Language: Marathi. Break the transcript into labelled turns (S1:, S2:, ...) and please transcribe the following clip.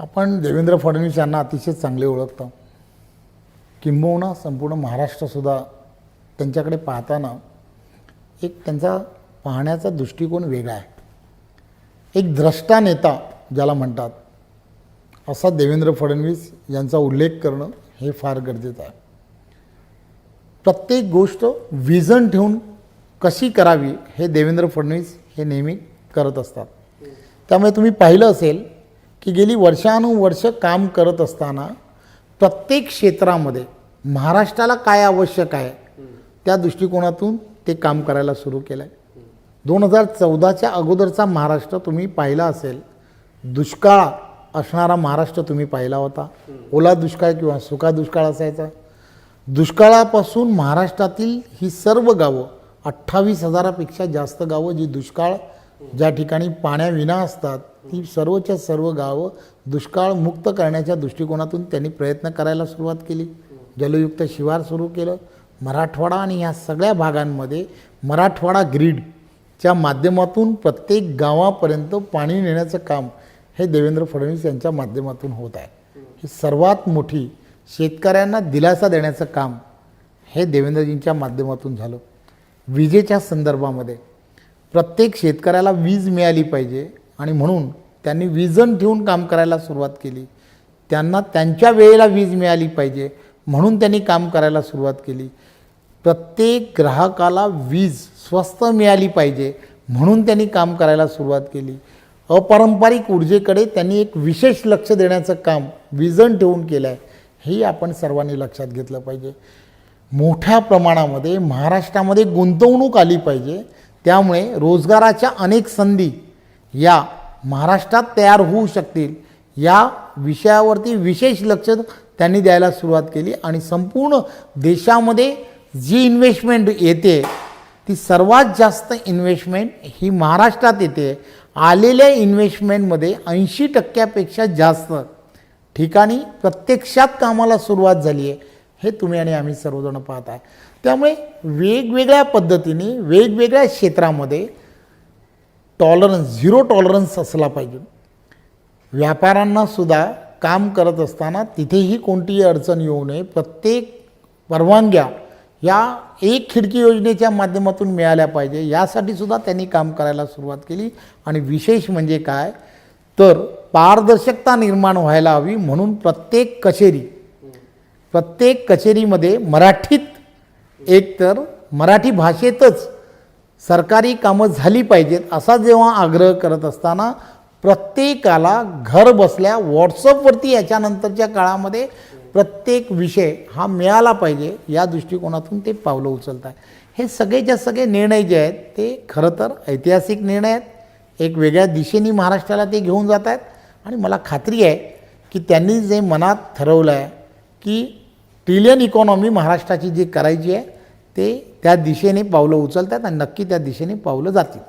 S1: आपण देवेंद्र फडणवीस यांना अतिशय चांगले ओळखतो. किंबहुना संपूर्ण महाराष्ट्रसुद्धा त्यांच्याकडे पाहताना एक त्यांचा पाहण्याचा दृष्टिकोन वेगळा आहे. एक द्रष्टा नेता ज्याला म्हणतात असा देवेंद्र फडणवीस यांचा उल्लेख करणं हे फार गरजेचं आहे. प्रत्येक गोष्ट विजन ठेवून कशी करावी हे देवेंद्र फडणवीस हे नेहमी करत असतात. त्यामुळे तुम्ही पाहिलं असेल की गेली वर्षानुवर्ष काम करत असताना प्रत्येक क्षेत्रामध्ये महाराष्ट्राला काय आवश्यक आहे त्या दृष्टिकोनातून ते काम करायला सुरू केलं आहे दोन हजार चौदाच्या अगोदरचा महाराष्ट्र तुम्ही पाहिला असेल दुष्काळ असणारा महाराष्ट्र तुम्ही पाहिला होता. ओला दुष्काळ किंवा सुका दुष्काळ असायचा. दुष्काळापासून महाराष्ट्रातील ही सर्व गावं अठ्ठावीस हजारापेक्षा जास्त गावं जी दुष्काळ ज्या ठिकाणी पाण्याविना असतात ती सर्वच्या सर्व गावं दुष्काळमुक्त करण्याच्या दृष्टिकोनातून त्यांनी प्रयत्न करायला सुरुवात केली. जलयुक्त शिवार सुरू केलं. मराठवाडा आणि ह्या सगळ्या भागांमध्ये मराठवाडा ग्रीडच्या माध्यमातून प्रत्येक गावापर्यंत पाणी नेण्याचं काम हे देवेंद्र फडणवीस यांच्या माध्यमातून होत आहे. ही सर्वात मोठी शेतकऱ्यांना दिलासा देण्याचं काम हे देवेंद्रजींच्या माध्यमातून झालं. विजेच्या संदर्भामध्ये प्रत्येक शेतकऱ्याला वीज मिळाली पाहिजे आणि म्हणून त्यांनी विजन ठेवून काम करायला सुरुवात केली. त्यांना त्यांच्या वेळेला वीज मिळाली पाहिजे म्हणून त्यांनी काम करायला सुरुवात केली. प्रत्येक ग्राहकाला वीज स्वस्त मिळाली पाहिजे म्हणून त्यांनी काम करायला सुरुवात केली. अपारंपरिक ऊर्जेकडे त्यांनी एक विशेष लक्ष देण्याचं काम विजन ठेवून केलं आहे हे आपण सर्वांनी लक्षात घेतलं पाहिजे. मोठ्या प्रमाणामध्ये महाराष्ट्रामध्ये गुंतवणूक आली पाहिजे त्यामुळे रोजगाराच्या अनेक संधी या महाराष्ट्रात तयार होऊ शकतील. या विषयावरती विशेष लक्ष त्यांनी द्यायला सुरुवात केली आणि संपूर्ण देशामध्ये जी इन्व्हेस्टमेंट येते ती सर्वात जास्त इन्व्हेस्टमेंट ही महाराष्ट्रात येते. आलेल्या इन्व्हेस्टमेंटमध्ये ऐंशी टक्क्यापेक्षा जास्त ठिकाणी प्रत्यक्षात कामाला सुरुवात झाली आहे. हे तुम्ही आणि आम्ही सर्वजण पाहत आहे त्यामुळे वेगवेगळ्या पद्धतीने वेगवेगळ्या क्षेत्रामध्ये टॉलरन्स झिरो टॉलरन्स असला पाहिजे. व्यापाऱ्यांनासुद्धा काम करत असताना तिथेही कोणतीही अडचण येऊ नये. प्रत्येक परवानग्या या एक खिडकी योजनेच्या माध्यमातून मिळाल्या पाहिजे. यासाठी सुद्धा त्यांनी काम करायला सुरुवात केली. आणि विशेष म्हणजे काय? तर पारदर्शकता निर्माण व्हायला हवी म्हणून प्रत्येक कचेरी प्रत्येक कचेरीमध्ये मराठीत एकतर मराठी भाषेतच सरकारी कामं झाली पाहिजेत असा जेव्हा आग्रह करत असताना प्रत्येकाला घर बसल्या व्हॉट्सअपवरती याच्यानंतरच्या काळामध्ये प्रत्येक विषय हा मिळाला पाहिजे या दृष्टिकोनातून ते पावलं उचलत आहे हे सगळेच्या सगळे निर्णय जे आहेत ते खरं तर ऐतिहासिक निर्णय आहेत. एक वेगळ्या दिशेने महाराष्ट्राला ते घेऊन जात आहेत आणि मला खात्री आहे की त्यांनी जे मनात ठरवलं आहे की ट्रिलियन इकॉनॉमी महाराष्ट्राची जी करायची आहे ते त्या दिशेने पावलं उचलतात आणि नक्की त्या दिशेने पावलं जातील.